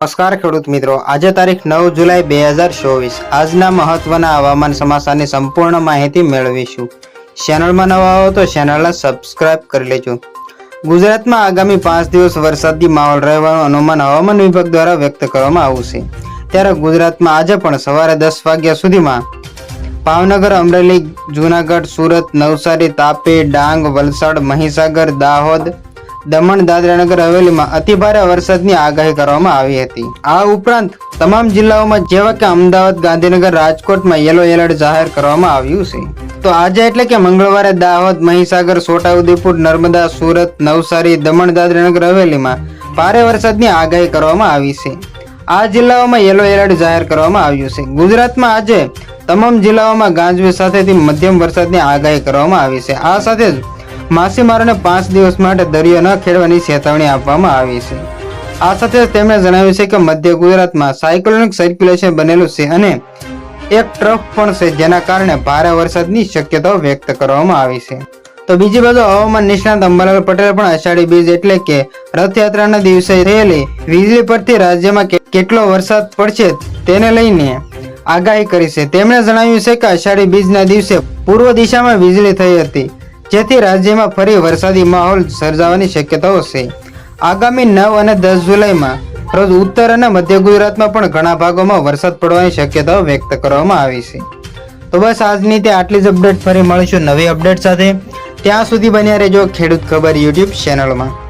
નમસ્કાર ખેડૂત મિત્રો. આજે તારીખ નવ જુલાઈ બે હજાર ચોવીસ. આજના મહત્વના હવામાન સમાચારની સંપૂર્ણ માહિતી મેળવીશું. ચેનલમાં નવા હો તો ચેનલને સબસ્ક્રાઇબ કરી લેજો. ગુજરાતમાં આગામી પાંચ દિવસ વરસાદી માહોલ રહેવાનું અનુમાન હવામાન વિભાગ દ્વારા વ્યક્ત કરવામાં આવશે ત્યારે ગુજરાતમાં આજે પણ સવારે દસ વાગ્યા સુધીમાં ભાવનગર, અમરેલી, જુનાગઢ, સુરત, નવસારી, તાપી, ડાંગ, વલસાડ, મહીસાગર, દાહોદ દમણ દાદરાનગર હવેલીમાં અતિભારે વરસાદની આગાહી કરવામાં આવી હતી. આ ઉપરાંત, તમામ જિલ્લાઓમાં જેવા કે અમદાવાદ, ગાંધીનગર, રાજકોટમાં યલો એલર્ટ જાહેર કરવામાં આવ્યું છે. તો આજે એટલે કે મંગળવારે દાહોદ, મહીસાગર, છોટાઉદેપુર, નર્મદા, સુરત, નવસારી, દમણ દાદરાનગર, હવેલીમાં ભારે વરસાદની આગાહી કરવામાં આવી છે. આ જિલ્લાઓમાં યલો એલર્ટ જાહેર કરવામાં આવ્યું છે. ગુજરાતમાં આજે તમામ જિલ્લાઓમાં ગાજવીજ સાથેથી મધ્યમ વરસાદની આગાહી કરવામાં આવી છે. આ સાથે જ માછીમારોને પાંચ દિવસ માટે દરિયો ન ખેડવાની ચેતવણી આપવામાં આવી છે. આ સાથે જ તેમણે જણાવ્યું છે કે મધ્ય ગુજરાતમાં સાયક્લોનિક સર્ક્યુલેશન બનેલું છે અને એક ટ્રફ પણ છે જેના કારણે ભારે વરસાદની શક્યતાઓ વ્યક્ત કરવામાં આવી છે. તો બીજી બાજુ હવામાન નિષ્ણાત અંબાલાલ પટેલ પણ અષાઢી બીજ એટલે કે રથયાત્રાના દિવસે થયેલી વીજળી પરથી રાજ્યમાં કેટલો વરસાદ પડશે તેને લઈને આગાહી કરી છે. તેમણે જણાવ્યું છે કે અષાઢી બીજના દિવસે પૂર્વ દિશામાં વીજળી થઈ હતી. જેથી રાજ્યમાં ફરી વરસાદી માહોલ સર્જાવાની શક્યતાઓ છે. આગામી નવ અને દસ જુલાઈમાં રોજ ઉત્તર અને મધ્ય ગુજરાતમાં પણ ઘણા ભાગોમાં વરસાદ પડવાની શક્યતાઓ વ્યક્ત કરવામાં આવી છે. તો બસ આજની તે આટલી જ અપડેટ. ફરી મળીશું નવી અપડેટ સાથે. ત્યાં સુધી બન્યા રહેજો ખેડૂત ખબર યુટ્યુબ ચેનલમાં.